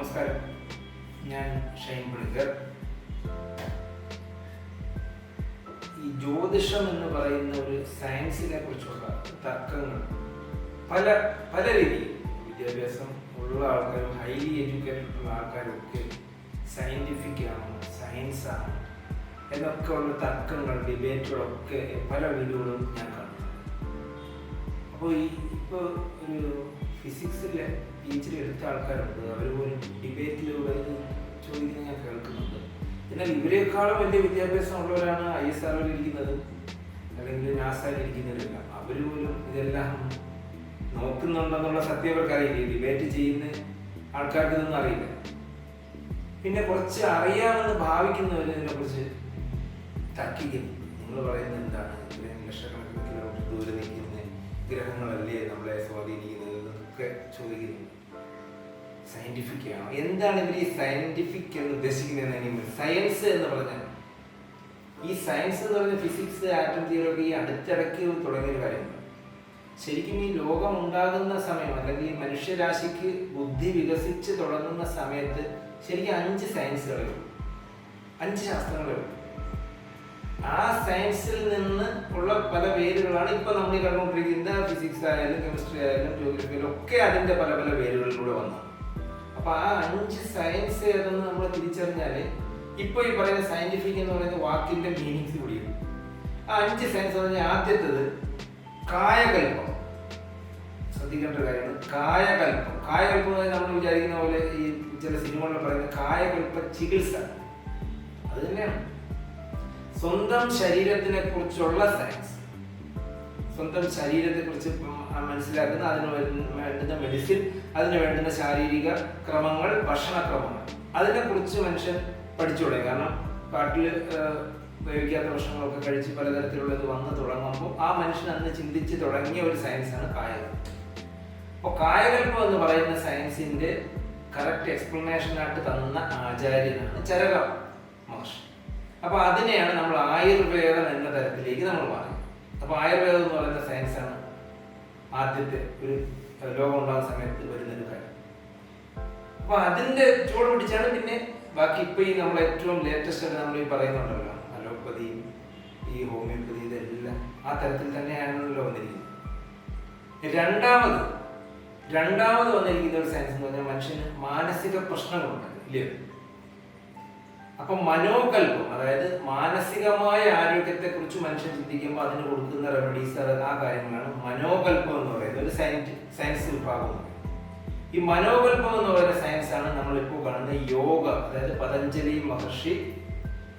നമസ്കാരം. ഞാൻ ഷൈൻ പുളിക്കർ ഈ ജ്യോതിഷം എന്ന് പറയുന്ന ഒരു സയൻസിനെ കുറിച്ചുള്ള തർക്കങ്ങൾ പല പല രീതിയിൽ വിദ്യാഭ്യാസം ഉള്ള ആൾക്കാരും ഹൈലി എഡ്യൂക്കേറ്റഡ് ഉള്ള ആൾക്കാരും ഒക്കെ സയന്റിഫിക് ആണ് സയൻസ് ആണ്. എന്നൊക്കെ ഉള്ള തർക്കങ്ങൾ ഡിബേറ്റുകളൊക്കെ പല വീഡിയോകളും ഞാൻ കാണുന്നു അപ്പോൾ ഈ ഇപ്പോൾ ഒരു ഫിസിക്സിലെ പി എച്ച് ഡി എടുത്ത ആൾക്കാരുണ്ട്. അവർ പോലും ഡിബേറ്റിലൂടെ ചോദിക്കുന്നത് ഞാൻ കേൾക്കുന്നുണ്ട്. എന്നാൽ ഇവരെക്കാളും വലിയ വിദ്യാഭ്യാസം ഉള്ളവരാണ് ഐ എസ് ആർ ഇരിക്കുന്നത്. അല്ലെങ്കിൽ നാസയിൽ ഇരിക്കുന്നവരെല്ലാം. അവർ പോലും ഇതെല്ലാം നോക്കുന്നുണ്ടെന്നുള്ള സത്യം അവർക്കറിയില്ല ഡിബേറ്റ് ചെയ്യുന്ന ആൾക്കാർക്ക് ഇതൊന്നും അറിയില്ല. പിന്നെ കുറച്ച് അറിയാമെന്ന് ഭാവിക്കുന്നവർ ഇതിനെക്കുറിച്ച് തർക്കിക്കുന്നു. നിങ്ങൾ പറയുന്നത് എന്താണ്? ഇത്രയും ലക്ഷക്കണക്കിന് കിലോമീറ്റർ ദൂരെ നിൽക്കുന്ന ഗ്രഹങ്ങളല്ലേ നമ്മളെ സ്വാധീനിക്കുന്നത്? എന്നൊക്കെ ചോദിക്കുന്നു. സയന്റിഫിക് ആണോ? എന്താണ് ഇവർ ഈ സയന്റിഫിക് എന്ന് ഉദ്ദേശിക്കുന്നത് സയൻസ് എന്ന് പറഞ്ഞാൽ? ഈ സയൻസ് എന്ന് പറഞ്ഞ ഫിസിക്സ് ആറ്റം തിയറി ഒക്കെ അടുത്തിടയ്ക്ക് തുടങ്ങിയ കാര്യങ്ങൾ ശരിക്കും ഈ ലോകം ഉണ്ടാകുന്ന സമയം അല്ലെങ്കിൽ ഈ മനുഷ്യരാശിക്ക് ബുദ്ധി വികസിച്ച് തുടങ്ങുന്ന സമയത്ത് ശരിക്കും അഞ്ച് സയൻസുകളേ അഞ്ച് ശാസ്ത്രങ്ങളേ ഉള്ളൂ. ആ സയൻസിൽ നിന്ന് ഉള്ള പല പേരുകളാണ് ഇപ്പൊ നമ്മൾ ഈ കണ്ടുകൊണ്ടിരിക്കുന്ന ഫിസിക്സ് ആയാലും കെമിസ്ട്രി ആയാലും ജോഗ്രഫിയിലും ഒക്കെ അതിന്റെ പല പല പേരുകളിലൂടെ വന്നു. അപ്പൊ ആ അഞ്ച് സയൻസ് ഏതെന്ന് നമ്മൾ തിരിച്ചറിഞ്ഞാൽ ഇപ്പൊ ഈ പറയുന്ന സയന്റിഫിക് എന്ന് പറയുന്ന വാക്കിന്റെ മീനിങ്സ് കൂടി ആ അഞ്ച് സയൻസ് എന്ന് പറഞ്ഞാൽ ആദ്യത്തത് കായകൽപ്പം ശ്രദ്ധിക്കേണ്ട കാര്യമാണ്. കായകൽപ്പം കായകൽപ്പം എന്ന് നമ്മൾ വിചാരിക്കുന്ന പോലെ ഈ ചില സിനിമകളിൽ പറയുന്ന കായകൽപ്പ ചികിത്സ. അത് തന്നെയാണ്. സ്വന്തം ശരീരത്തിനെ കുറിച്ചുള്ള സയൻസ് സ്വന്തം ശരീരത്തെ കുറിച്ച് മനസ്സിലാക്കുന്ന അതിന് വേണ്ടുന്ന മെഡിസിൻ അതിന് വേണ്ടുന്ന ശാരീരിക ക്രമങ്ങൾ ഭക്ഷണക്രമങ്ങൾ അതിനെ കുറിച്ച് മനുഷ്യൻ പഠിച്ചു തുടങ്ങി. കാരണം കാട്ടിൽ ഉപയോഗിക്കാത്ത ഭക്ഷണങ്ങളൊക്കെ കഴിച്ച് പലതരത്തിലുള്ളത് വന്ന് തുടങ്ങുമ്പോൾ ആ മനുഷ്യൻ അന്ന് ചിന്തിച്ച് തുടങ്ങിയ ഒരു സയൻസാണ് കായകൽപ്പം അപ്പോൾ കായകൽപ്പം എന്ന് പറയുന്ന സയൻസിന്റെ കറക്റ്റ് എക്സ്പ്ലനേഷനായിട്ട് തന്ന ആചാര്യനാണ് ചരക. അപ്പൊ അതിനെയാണ് നമ്മൾ ആയുർവേദം എന്ന തരത്തിലേക്ക് നമ്മൾ പറയുന്നത് അപ്പൊ ആയുർവേദം എന്ന് പറയുന്ന ആണ് ആദ്യത്തെ ഒരു ലോകം ഉണ്ടാകുന്ന സമയത്ത് വരുന്ന ഒരു കാര്യം. അപ്പൊ അതിന്റെ ചൂട് പിടിച്ചാണ് പിന്നെ ബാക്കി ഇപ്പൊ ഈ നമ്മൾ ഏറ്റവും ലേറ്റസ്റ്റ് നമ്മൾ ഈ പറയുന്നുണ്ടല്ലോ അലോപ്പതിയും ഈ ഹോമിയോപ്പതി ഇതെല്ലാം ആ തരത്തിൽ തന്നെയാണല്ലോ വന്നിരിക്കുന്നത്. രണ്ടാമത് രണ്ടാമത് വന്നിരിക്കുന്ന ഒരു സയൻസ് എന്ന് പറഞ്ഞാൽ മനുഷ്യന് മാനസിക പ്രശ്നങ്ങളുണ്ട് ഇല്ലയോ അപ്പൊ മനോകല്പം അതായത് മാനസികമായ ആരോഗ്യത്തെ കുറിച്ച് മനുഷ്യൻ ചിന്തിക്കുമ്പോൾ അതിന് കൊടുക്കുന്ന റെമഡീസ് ആ കാര്യങ്ങളാണ് മനോകല്പം എന്ന് പറയുന്നത്. ഒരു സയൻസ് സയൻസ് വിഭാഗം. ഈ മനോകല്പം എന്ന് പറയുന്ന സയൻസ് ആണ് നമ്മളിപ്പോൾ കാണുന്ന യോഗ. അതായത് പതഞ്ജലി മഹർഷി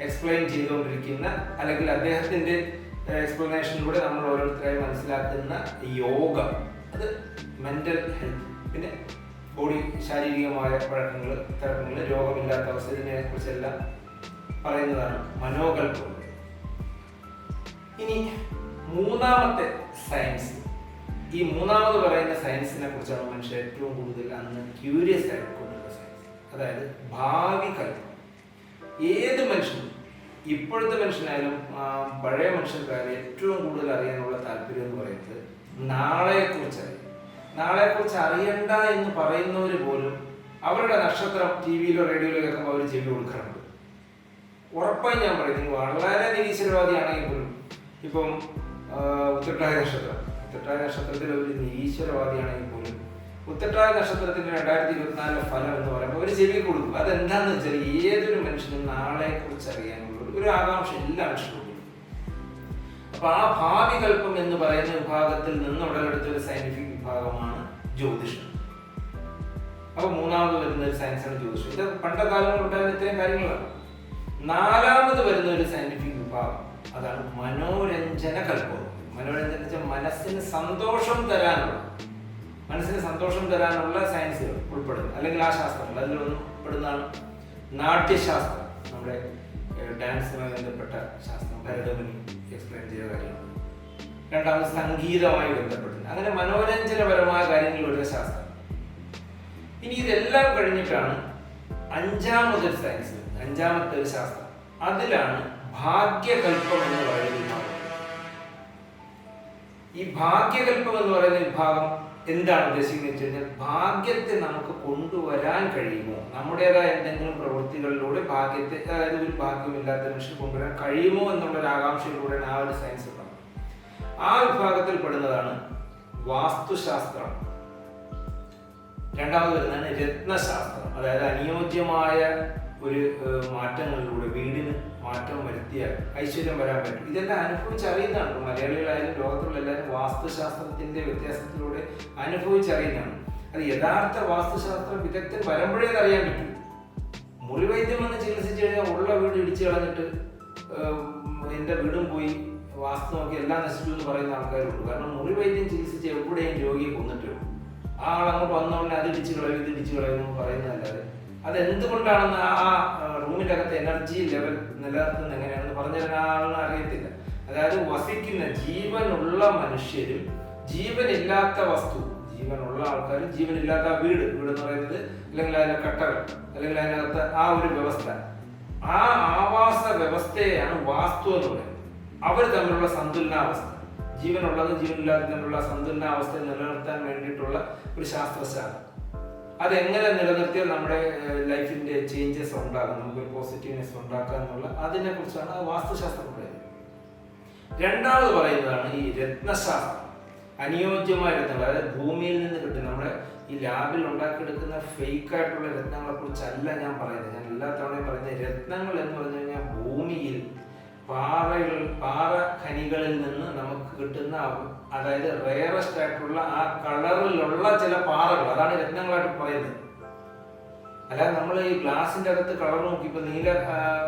എക്സ്പ്ലെയിൻ ചെയ്തുകൊണ്ടിരിക്കുന്ന അല്ലെങ്കിൽ അദ്ദേഹത്തിന്റെ എക്സ്പ്ലനേഷനിലൂടെ നമ്മൾ ഓരോരുത്തരായി മനസ്സിലാക്കുന്ന യോഗ. അത് മെന്റൽ ഹെൽത്ത് പിന്നെ ബോഡി ശാരീരികമായ പഴക്കങ്ങൾ തിരക്കങ്ങൾ രോഗമില്ലാത്ത അവസ്ഥ ഇതിനെ കുറിച്ചെല്ലാം പറയുന്നതാണ് മനോകൽപ്പം. ഇനി മൂന്നാമത്തെ സയൻസ്. ഈ മൂന്നാമത് പറയുന്ന സയൻസിനെ കുറിച്ചാണ് മനുഷ്യർ ഏറ്റവും കൂടുതൽ അന്ന് ക്യൂരിയസ് ആയിക്കൊണ്ടുള്ള സയൻസ്. അതായത് ഭാവി കൽപ്പം. ഏത് മനുഷ്യനും ഇപ്പോഴത്തെ മനുഷ്യനായാലും പഴയ മനുഷ്യർക്കായാലും ഏറ്റവും കൂടുതൽ അറിയാനുള്ള താല്പര്യം എന്ന് പറയുന്നത് നാളെ അറിയാം നാളെക്കുറിച്ച് അറിയണ്ട എന്ന് പറയുന്നവർ പോലും അവരുടെ നക്ഷത്രം ടി വിയിലോ റേഡിയോയിലോ കേൾക്കുമ്പോൾ അവർ ചെവി കൊടുക്കാറുണ്ട്. ഉറപ്പായി ഞാൻ പറയുന്നത് വളരെ നിരീശ്വരവാദിയാണെങ്കിൽ പോലും ഇപ്പം ഉത്തട്ടായ നക്ഷത്രം. ഉത്തട്ടായ നക്ഷത്രത്തിൽ ഒരു നിരീശ്വരവാദിയാണെങ്കിൽ പോലും ഉത്തട്ടായ നക്ഷത്രത്തിന്റെ രണ്ടായിരത്തി ഇരുപത്തിനാലിലെ ഫലം എന്ന് പറയുമ്പോൾ ഒരു ചെവി കൊടുക്കും. അതെന്താന്ന് വെച്ചാൽ ഏതൊരു മനുഷ്യനും നാളെ കുറിച്ച് അറിയാനുള്ള ഒരു- ആകാംക്ഷ എല്ലാ മനുഷ്യനും. അപ്പൊ ആ ഭാവി കൽപ്പം എന്ന് പറയുന്ന വിഭാഗത്തിൽ നിന്ന് ഉടലെടുത്ത ഒരു സയന്റിഫിക് വിഭാഗമാണ് ജ്യോതിഷം. അപ്പൊ മൂന്നാമത് വരുന്ന ഒരു സയൻസാണ് ജ്യോതിഷം. ഇത് പണ്ട കാലങ്ങളിൽ ഉണ്ടായിരുന്ന ഇത്രയും കാര്യങ്ങളാണ്. നാലാമത് വരുന്ന ഒരു സയന്റിഫിക് വിഭാഗം അതാണ് മനോരഞ്ജന കൽപ്പം മനോരഞ്ജന മനസ്സിന് സന്തോഷം തരാനുള്ള മനസ്സിന് സന്തോഷം തരാനുള്ള സയൻസുകൾ ഉൾപ്പെടുന്നു അല്ലെങ്കിൽ ആ ശാസ്ത്രങ്ങൾ അതിലൊന്നും ഉൾപ്പെടുന്നതാണ് നാട്യശാസ്ത്രം. നമ്മുടെ ഡാൻസുമായി ബന്ധപ്പെട്ട ശാസ്ത്രം ഭരതമുനി എക്സ്പ്ലെയിൻ ചെയ്ത കാര്യങ്ങൾ രണ്ടാമത് സംഗീതമായി ബന്ധപ്പെടുന്നത് അങ്ങനെ മനോരഞ്ജനപരമായ കാര്യങ്ങളുടെ ശാസ്ത്രം. ഇനി ഇതെല്ലാം കഴിഞ്ഞിട്ടാണ് അഞ്ചാമതൊരു സയൻസ് അഞ്ചാമത്തെ ഒരു ശാസ്ത്രം. അതിലാണ് ഭാഗ്യകൽപ്പം എന്ന് പറയുന്ന വിഭാഗം. ഈ ഭാഗ്യകൽപ്പം എന്ന് പറയുന്ന വിഭാഗം എന്താണ് ഉദ്ദേശിക്കുന്നത് വെച്ച് കഴിഞ്ഞാൽ ഭാഗ്യത്തെ നമുക്ക് കൊണ്ടുവരാൻ കഴിയുമോ? നമ്മുടേതായ എന്തെങ്കിലും പ്രവൃത്തികളിലൂടെ ഭാഗ്യത്തെ അതായത് ഒരു ഭാഗ്യമില്ലാത്ത മനുഷ്യർ കൊണ്ടുവരാൻ കഴിയുമോ എന്നുള്ള ഒരു ആകാംക്ഷയിലൂടെയാണ് ആ ഒരു സയൻസ് ആ വിഭാഗത്തിൽ പെടുന്നതാണ് വാസ്തുശാസ്ത്രം. രണ്ടാമത് വരുന്നതാണ് രത്നശാസ്ത്രം. അതായത് അനുയോജ്യമായ ഒരു മാറ്റങ്ങളിലൂടെ വീടിന് മാറ്റം വരുത്തിയാൽ ഐശ്വര്യം വരാൻ പറ്റും. ഇതെല്ലാം അനുഭവിച്ചറിയുന്നതാണ്. മലയാളികളായാലും ലോകത്തുള്ള എല്ലാവരും വാസ്തുശാസ്ത്രത്തിന്റെ വ്യത്യാസത്തിലൂടെ അനുഭവിച്ചറിയുന്നതാണ്. അത് യഥാർത്ഥ വാസ്തുശാസ്ത്ര വിദഗ്ധൻ വരുമ്പോഴേ അറിയാൻ പറ്റും. മുറിവൈദ്യം വന്ന് ചികിത്സിച്ചു കഴിഞ്ഞാൽ ഉള്ള വീട് ഇടിച്ചു കളഞ്ഞിട്ട് എന്റെ വീടും പോയി വാസ്തു നോക്കി എല്ലാം നശിച്ചു എന്ന് പറയുന്ന ആൾക്കാരുണ്ട്. കാരണം മുറി വൈദ്യം ചികിത്സിച്ച് എവിടെയും രോഗിയെ കൊന്നിട്ടു ആ ആൾ അങ്ങോട്ട് വന്നോണ്ട് അത് ഇടിച്ചു കളയും ഇത് ഇടിച്ചു കളയും പറയുന്നതല്ലാതെ അത് എന്തുകൊണ്ടാണെന്ന് ആ റൂമിന്റെ അകത്ത് എനർജി ലെവൽ നിലനിർത്തുന്നത് എങ്ങനെയാണെന്ന് പറഞ്ഞു തരാൻ ആ ആളിന് അറിയത്തില്ല. അതായത് വസിക്കുന്ന ജീവനുള്ള മനുഷ്യരും ജീവനില്ലാത്ത വസ്തു ജീവനുള്ള ആൾക്കാരും ജീവനില്ലാത്ത വീട് വീട് എന്ന് പറയുന്നത് അല്ലെങ്കിൽ അതിലെ കട്ടകൾ അല്ലെങ്കിൽ അതിനകത്ത് ആ ഒരു വ്യവസ്ഥ. ആ ആവാസ വ്യവസ്ഥയാണ് വാസ്തു എന്ന് പറയുന്നത്. അവർ തമ്മിലുള്ള സന്തുലനാവസ്ഥ. ജീവനുള്ളതും ജീവനില്ലാതെ തമ്മിലുള്ള സന്തുലനാവസ്ഥ നിലനിർത്താൻ വേണ്ടിയിട്ടുള്ള ഒരു ശാസ്ത്രശാല അതെങ്ങനെ നിലനിർത്തിയാൽ നമ്മുടെ ലൈഫിന്റെ ചേഞ്ചസ് ഉണ്ടാകും നമുക്ക് പോസിറ്റീവ്നെസ് ഉണ്ടാക്കുക എന്നുള്ള അതിനെ കുറിച്ചാണ് വാസ്തുശാസ്ത്രം പറയുന്നത്. രണ്ടാമത് പറയുന്നതാണ് ഈ രത്നശാസ്ത്രം. അനുയോജ്യമായ രത്നങ്ങൾ അതായത് ഭൂമിയിൽ നിന്ന് കിട്ടും നമ്മുടെ ഈ ലാബിൽ ഉണ്ടാക്കിയെടുക്കുന്ന ഫേക്ക് ആയിട്ടുള്ള രത്നങ്ങളെ കുറിച്ചല്ല ഞാൻ പറയുന്നത്. ഞാൻ എല്ലാ തവണയും പറയുന്നത് രത്നങ്ങൾ എന്ന് പറഞ്ഞു കഴിഞ്ഞാൽ ഭൂമിയിൽ പാറകൾ പാറ ഖനികളിൽ നിന്ന് നമുക്ക് കിട്ടുന്ന അതായത് റെയറസ്റ്റ് ആയിട്ടുള്ള ആ കളറിലുള്ള ചില പാറകൾ. അതാണ് രത്നങ്ങളായിട്ട് പറയുന്നത്. അല്ലാതെ നമ്മൾ ഈ ഗ്ലാസിന്റെ അകത്ത് കളർ നോക്കി ഇപ്പൊ നീല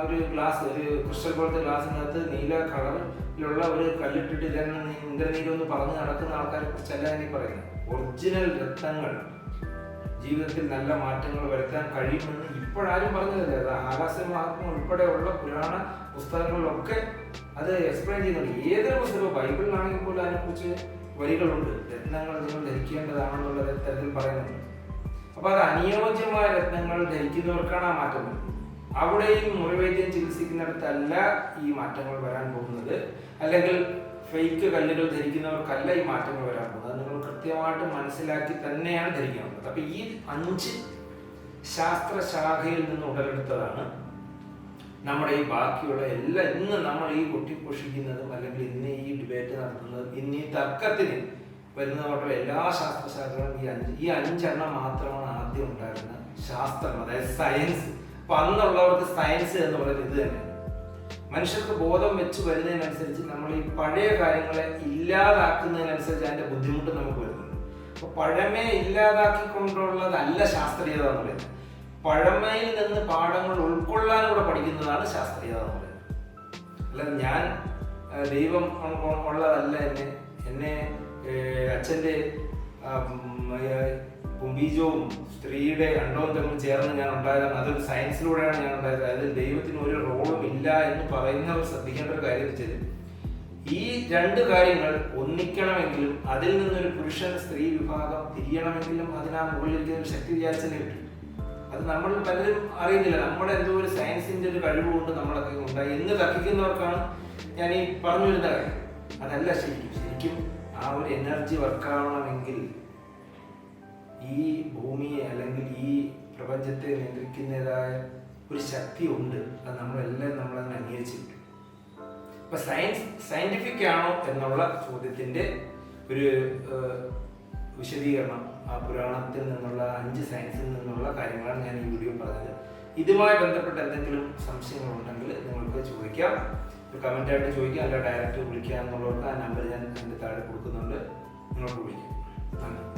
ഒരു ഗ്ലാസ് ഒരു ക്രിസ്റ്റൽ പോലത്തെ ഗ്ലാസിനകത്ത് നീല കളറിലുള്ള ഒരു കല്ലിട്ടിട്ട് ഇതന്നെ ഇന്ദ്രനീരൊന്ന് പറഞ്ഞു നടക്കുന്ന ആൾക്കാരെ കുറിച്ചല്ല ഞാൻ പറയുന്നത്. ഒറിജിനൽ രത്നങ്ങൾ. ജീവിതത്തിൽ നല്ല മാറ്റങ്ങൾ വരുത്താൻ കഴിയുമെന്ന് ഇപ്പോഴാരും പറഞ്ഞതല്ലേ? അത് ആകാശ മഹാത്മ ഉൾപ്പെടെയുള്ള പുരാണ പുസ്തകങ്ങളിലൊക്കെ അത് എക്സ്പ്ലെയിൻ ചെയ്യുന്നുണ്ട്. ഏതൊരു പുസ്തകവും ബൈബിളിലാണെങ്കിൽ പോലും അതിനെക്കുറിച്ച് വരികളുണ്ട്. രത്നങ്ങൾ നിങ്ങൾ ധരിക്കേണ്ടതാണെന്നുള്ള തരത്തിൽ പറയുന്നുണ്ട്. അപ്പൊ അത് അനുയോജ്യമായ രത്നങ്ങൾ ധരിക്കുന്നവർക്കാണ് ആ മാറ്റം. അവിടെയും മുറിവൈദ്യം ചികിത്സിക്കുന്നിടത്തല്ല ഈ മാറ്റങ്ങൾ വരാൻ പോകുന്നത്. അല്ലെങ്കിൽ ഫേക്ക് കല്ലുകൾ ധരിക്കുന്നവർക്കല്ല ഈ മാറ്റങ്ങൾ വരാൻ പോകുന്നത് അത് നിങ്ങൾ കൃത്യമായിട്ട് മനസ്സിലാക്കി തന്നെയാണ് ധരിക്കുന്നത്. അപ്പൊ ഈ അഞ്ച് ശാസ്ത്രശാഖയിൽ നിന്ന് ഉടലെടുത്തതാണ് നമ്മുടെ ഈ ബാക്കിയുള്ള എല്ലാം ഇന്ന് നമ്മൾ ഈ കൊട്ടിപ്പൊഷിക്കുന്നതും അല്ലെങ്കിൽ ഇന്ന് ഈ ഡിബേറ്റ് നടത്തുന്നതും ഇന്ന് ഈ തർക്കത്തിന് വരുന്നതോടുള്ള എല്ലാ ശാസ്ത്രശാഖകളും ഈ അഞ്ച് ഈ അഞ്ചെണ്ണം മാത്രമാണ് ആദ്യം ഉണ്ടായിരുന്ന ശാസ്ത്രം അതായത് സയൻസ് അപ്പൊ അന്നുള്ളവർക്ക് സയൻസ് എന്ന് പറയുന്നത് ഇത് തന്നെ. മനുഷ്യർക്ക് ബോധം വെച്ച് വരുന്നതിനനുസരിച്ച് നമ്മൾ ഈ പഴയ കാര്യങ്ങളെ ഇല്ലാതാക്കുന്നതിനനുസരിച്ച് അതിന്റെ ബുദ്ധിമുട്ട് നമുക്ക് വരുന്നുണ്ട്. അപ്പൊ പഴമയെ ഇല്ലാതാക്കിക്കൊണ്ടുള്ളതല്ല ശാസ്ത്രീയത എന്ന് പറയുന്നത്. പഴമയിൽ നിന്ന് പാഠങ്ങൾ ഉൾക്കൊള്ളാൻ കൂടെ പഠിക്കുന്നതാണ് ശാസ്ത്രീയത എന്ന് പറയുന്നത്. അല്ലാതെ ഞാൻ ദൈവം ഉള്ളതല്ല എന്നെ. എന്നെ അച്ഛന്റെ ഏ, സ്ത്രീയുടെ അണ്ടവും തമ്മിൽ ചേർന്ന് ഞാൻ ഉണ്ടായതാണ് അതൊരു സയൻസിലൂടെയാണ് ഞാൻ ഉണ്ടായത് അതിൽ ദൈവത്തിന് ഒരു റോളും ഇല്ല എന്ന് പറയുന്നവർ ശ്രദ്ധിക്കേണ്ട ഒരു കാര്യം വെച്ചത് ഈ രണ്ട് കാര്യങ്ങൾ ഒന്നിക്കണമെങ്കിലും അതിൽ നിന്നൊരു പുരുഷൻ സ്ത്രീ വിഭാഗം തിരിയണമെങ്കിലും അതിനാ മുകളിലിരിക്കുന്ന ഒരു ശക്തി വിചാരിച്ചേ കിട്ടും അത് നമ്മൾ പലരും അറിയുന്നില്ല. നമ്മുടെ എന്തോ ഒരു സയൻസിന്റെ ഒരു കഴിവ് കൊണ്ട് നമ്മളൊക്കെ ഉണ്ടായി. എന്ന് തർക്കിക്കുന്നവർക്കാണ് ഞാൻ ഈ പറഞ്ഞു വരുന്ന കാര്യം. അതല്ല ശരിക്കും. ശരിക്കും ആ ഒരു എനർജി വർക്കാവണമെങ്കിൽ ഈ ഭൂമിയെ അല്ലെങ്കിൽ ഈ പ്രപഞ്ചത്തെ നിയന്ത്രിക്കുന്നതായ ഒരു ശക്തി ഉണ്ട്. അത് നമ്മളെല്ലാം നമ്മളതിനെ അംഗീകരിച്ചിട്ടുണ്ട്. അപ്പൊ സയൻസ് സയന്റിഫിക് ആണോ എന്നുള്ള ചോദ്യത്തിന്റെ ഒരു വിശദീകരണം ആ പുരാണത്തിൽ നിന്നുള്ള അഞ്ച് സയൻസിൽ നിന്നുള്ള കാര്യങ്ങളാണ് ഞാൻ ഈ വീഡിയോ പറഞ്ഞത്. ഇതുമായി ബന്ധപ്പെട്ട എന്തെങ്കിലും സംശയങ്ങളുണ്ടെങ്കിൽ നിങ്ങൾക്ക് ചോദിക്കാം. കമന്റ് ആയിട്ട് ചോദിക്കാം. അല്ല ഡയറക്റ്റ് വിളിക്കാം എന്നുള്ളവർക്ക് ആ നമ്പർ ഞാൻ എന്റെ താഴെ കൊടുക്കുന്നുണ്ട്. നിങ്ങൾക്ക് വിളിക്കാം. നന്ദി.